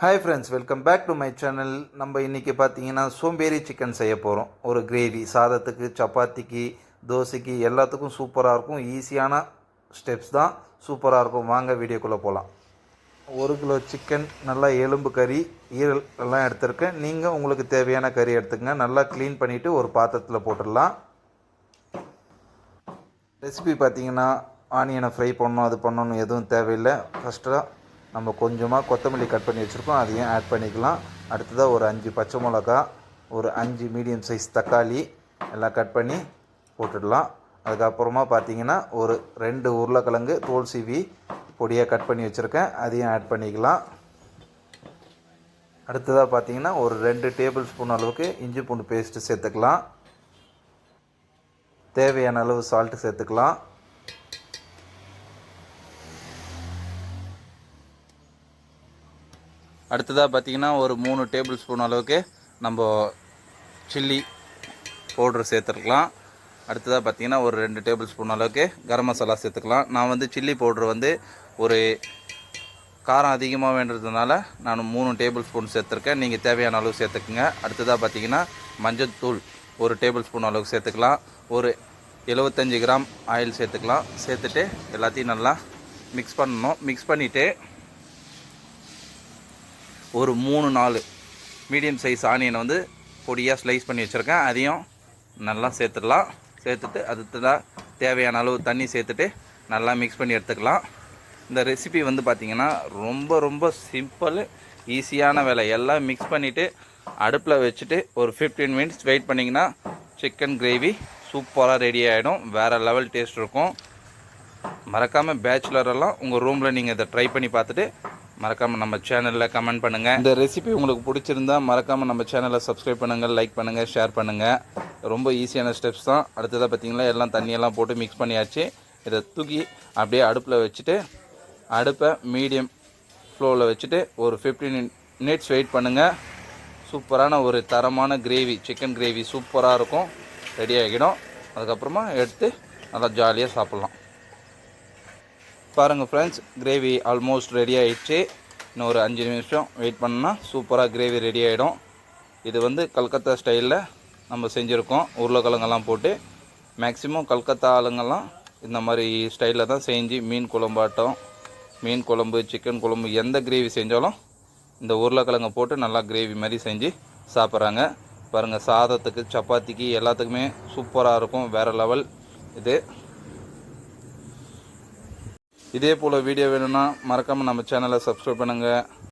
Hi friends welcome back to my channel நம்ம இன்றைக்கி பார்த்தீங்கன்னா சோம்பேறி சிக்கன் செய்ய போகிறோம் ஒரு கிரேவி சாதத்துக்கு சப்பாத்திக்கு தோசைக்கு எல்லாத்துக்கும் சூப்பராக இருக்கும். ஈஸியான ஸ்டெப்ஸ் தான் சூப்பராக இருக்கும். வாங்க வீடியோக்குள்ளே போகலாம் ஒரு கிலோ சிக்கன் நல்லா எலும்பு கறி ஈரல் எல்லாம் எடுத்திருக்கேன். நீங்கள் உங்களுக்கு தேவையான கறி எடுத்துக்கங்க. நல்லா க்ளீன் பண்ணிவிட்டு ஒரு பாத்திரத்தில் போட்டுடலாம். ரெசிபி பார்த்தீங்கன்னா ஆனியனை ஃப்ரை பண்ணணும் அது பண்ணணும் எதுவும் தேவையில்லை. ஃபஸ்ட்டாக நம்ம கொஞ்சமாக கொத்தமல்லி கட் பண்ணி வச்சுருக்கோம். அதையும் ஆட் பண்ணிக்கலாம். அடுத்ததாக ஒரு அஞ்சு பச்சை மிளகா ஒரு அஞ்சு மீடியம் சைஸ் தக்காளி எல்லாம் கட் பண்ணி போட்டுடலாம். அதுக்கப்புறமா பார்த்தீங்கன்னா ஒரு ரெண்டு உருளைக்கிழங்கு தோல் சீவி பொடியாக கட் பண்ணி வச்சுருக்கேன். அதையும் ஆட் பண்ணிக்கலாம். அடுத்ததாக பார்த்தீங்கன்னா ஒரு ரெண்டு டேபிள் ஸ்பூன் அளவுக்கு இஞ்சி பூண்டு பேஸ்ட்டு சேர்த்துக்கலாம். தேவையான அளவு சால்ட்டு சேர்த்துக்கலாம். அடுத்ததாக பார்த்தீங்கன்னா ஒரு மூணு டேபிள் ஸ்பூன் அளவுக்கு நம்ம சில்லி பவுட்ரு சேர்த்துருக்கலாம். அடுத்ததாக பார்த்தீங்கன்னா ஒரு ரெண்டு டேபிள் ஸ்பூன் அளவுக்கு கரம் மசாலா சேர்த்துக்கலாம். நான் வந்து சில்லி பவுட்ரு வந்து ஒரு காரம் அதிகமாக வேண்டதுனால நான் மூணு டேபிள் ஸ்பூன் சேர்த்துருக்கேன். நீங்கள் தேவையான அளவு சேர்த்துக்குங்க. அடுத்ததாக பார்த்தீங்கன்னா மஞ்சள் தூள் ஒரு டேபிள் ஸ்பூன் அளவுக்கு சேர்த்துக்கலாம். ஒரு எழுபத்தஞ்சி கிராம் ஆயில் சேர்த்துக்கலாம். சேர்த்துட்டு எல்லாத்தையும் நல்லா மிக்ஸ் பண்ணணும். மிக்ஸ் பண்ணிவிட்டு ஒரு மூணு நாலு மீடியம் சைஸ் ஆனியனை வந்து பொடியாக ஸ்லைஸ் பண்ணி வச்சுருக்கேன். அதையும் நல்லா சேர்த்துடலாம். சேர்த்துட்டு அதுக்கு தான் தேவையான அளவு தண்ணி சேர்த்துட்டு நல்லா மிக்ஸ் பண்ணி எடுத்துக்கலாம். இந்த ரெசிபி வந்து பார்த்திங்கன்னா ரொம்ப ரொம்ப சிம்பிள் ஈஸியான வேலை. எல்லாம் மிக்ஸ் பண்ணிவிட்டு அடுப்பில் வச்சுட்டு ஒரு ஃபிஃப்டீன் மினிட்ஸ் வெயிட் பண்ணிங்கன்னா சிக்கன் கிரேவி சூப்பராக ரெடி ஆகிடும் வேறு லெவல் டேஸ்ட் இருக்கும். மறக்காமல் பேச்சுலரெல்லாம் உங்கள் ரூமில் நீங்கள் இதை ட்ரை பண்ணி பார்த்துட்டு மறக்காமல் நம்ம சேனலில் கமெண்ட் பண்ணுங்கள் இந்த ரெசிபி உங்களுக்கு பிடிச்சிருந்தா மறக்காமல் நம்ம சேனலை சப்ஸ்கிரைப் பண்ணுங்கள் லைக் பண்ணுங்கள் ஷேர் பண்ணுங்கள் ரொம்ப ஈஸியான ஸ்டெப்ஸ் தான். அடுத்ததாக பார்த்தீங்களா எல்லாம் தண்ணியெல்லாம் போட்டு மிக்ஸ் பண்ணியாச்சு. இதை தூக்கி அப்படியே அடுப்பில் வச்சுட்டு அடுப்பை மீடியம் ஃப்ளோவில் வச்சுட்டு ஒரு ஃபிஃப்டீன் மினிட்ஸ் வெயிட் பண்ணுங்கள் சூப்பரான ஒரு தரமான கிரேவி சிக்கன் கிரேவி சூப்பராக இருக்கும். ரெடி ஆகிடும். அதுக்கப்புறமா எடுத்து நல்லா ஜாலியாக சாப்பிட்லாம். பாருங்கள் ஃப்ரெண்ட்ஸ் கிரேவி ஆல்மோஸ்ட் ரெடி ஆகிடுச்சு இன்னும் ஒரு அஞ்சு நிமிஷம் வெயிட் பண்ணால் சூப்பராக கிரேவி ரெடி ஆகிடும் இது வந்து கல்கத்தா ஸ்டைலில் நம்ம செஞ்சுருக்கோம். உருளைக்கிழங்கெல்லாம் போட்டு மேக்ஸிமம் கல்கத்தா ஆளுங்கெல்லாம் இந்த மாதிரி ஸ்டைலில் தான் செஞ்சு மீன் குழம்பாட்டம் மீன் குழம்பு சிக்கன் குழம்பு எந்த கிரேவி செஞ்சாலும் இந்த உருளைக்கிழங்கை போட்டு நல்லா கிரேவி மாதிரி செஞ்சு சாப்பிட்றாங்க. பாருங்கள் சாதத்துக்கு சப்பாத்திக்கு எல்லாத்துக்குமே சூப்பராக இருக்கும். வேறு லெவல் இது. இதே போல் வீடியோ வேணும்னா மறக்காமல் நம்ம சேனலை சப்ஸ்கிரைப் பண்ணுங்கள்